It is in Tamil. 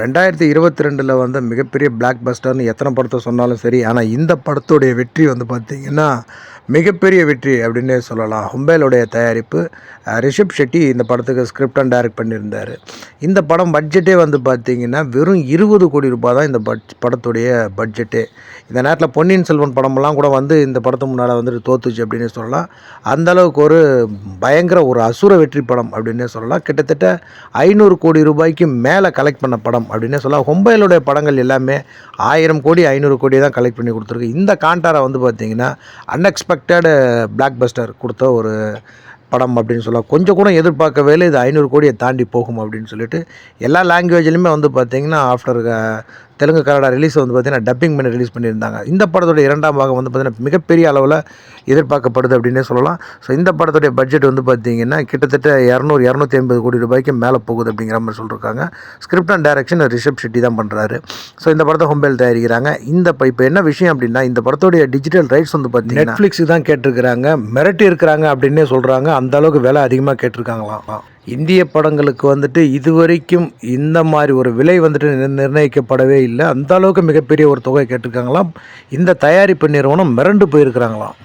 ரெண்டாயிரத்தி இருபத்தி ரெண்டில் வந்து மிகப்பெரிய பிளாக் பஸ்டர்னு எத்தனை படத்தை சொன்னாலும் சரி ஆனால் இந்த படத்துடைய வெற்றி வந்து பார்த்திங்கன்னா மிகப்பெரிய வெற்றி அப்படின்னே சொல்லலாம். ஹும்பேலுடைய தயாரிப்பு ரிஷப் ஷெட்டி இந்த படத்துக்கு ஸ்கிரிப்ட் அண்ட் டைரக்ட் பண்ணியிருந்தார். இந்த படம் பட்ஜெட்டே வந்து பார்த்திங்கன்னா வெறும் இருபது கோடி ரூபாய் தான் இந்த பட்ஜ் படத்துடைய பட்ஜெட்டே இந்த நேரத்தில் பொன்னியின் செல்வன் படமெல்லாம் கூட வந்து இந்த படத்துக்கு முன்னால் வந்துட்டு தோத்துச்சு அப்படின்னு சொல்லலாம். அந்த அளவுக்கு ஒரு பயங்கர ஒரு அசுர வெற்றி படம் அப்படின்னே சொல்லலாம். கிட்டத்தட்ட ஐநூறு கோடி ரூபாய்க்கு மேலே கலெக்ட் பண்ண படம் அப்படின்னே சொல்லலாம். ஹொம்பையிலுடைய படங்கள் எல்லாமே ஆயிரம் கோடி ஐநூறு கோடி தான் கலெக்ட் பண்ணி கொடுத்துருக்கு. இந்த காண்டாரா வந்து பார்த்திங்கன்னா அன்எக்ஸ்பெக்டடு பிளாக் பஸ்டர் கொடுத்த ஒரு படம் அப்படின்னு சொல்லலாம். கொஞ்சம் கூட எதிர்பார்க்கவே இல்லை. இது ஐநூறு கோடியை தாண்டி போகும் அப்படின்னு சொல்லிட்டு எல்லா லாங்குவேஜ்லையுமே வந்து பார்த்திங்கன்னா ஆஃப்டர் தெலுங்கு கன்னடா ரிலீஸ் வந்து பார்த்திங்கன்னா டப்பிங் பண்ணி ரிலீஸ் பண்ணியிருந்தாங்க. இந்த படத்தோட இரண்டாம் பாகம் வந்து பார்த்திங்கன்னா மிகப்பெரிய அளவில் எதிர்பார்க்கப்படுது அப்படின்னே சொல்லலாம். ஸோ இந்த படத்துடைய பட்ஜெட் வந்து பார்த்திங்கன்னா கிட்டத்தட்ட இரநூறு இரநூத்தி ஐம்பது கோடி ரூபாய்க்கு மேலே போகுது அப்படிங்கிற மாதிரி சொல்லியிருக்காங்க script and direction Rishab Shetty தான் பண்ணுறாரு ஸோ இந்த படத்தை ஹொம்பேல் தயாரிக்கிறாங்க. இந்த இப்போ என்ன விஷயம் அப்படின்னா இந்த படத்துடைய டிஜிட்டல் ரைட்ஸ் வந்து பார்த்தீங்கன்னா நெட்ஃப்ளிக்ஸ் தான் கேட்டிருக்கிறாங்க. மிரட்டி இருக்கிறாங்க அப்படின்னே சொல்கிறாங்க அந்த அளவுக்கு விலை அதிகமாக கேட்டிருக்காங்களாம். இந்திய படங்களுக்கு வந்துட்டு இதுவரைக்கும் இந்த மாதிரி ஒரு விலை வந்துட்டு நிர்ணயிக்கப்படவே இல்லை. அந்த அளவுக்கு மிகப்பெரிய ஒரு தொகை கேட்டிருக்காங்களாம். இந்த தயாரிப்பு நிறுவனம் மிரண்டு போயிருக்கிறாங்களாம்.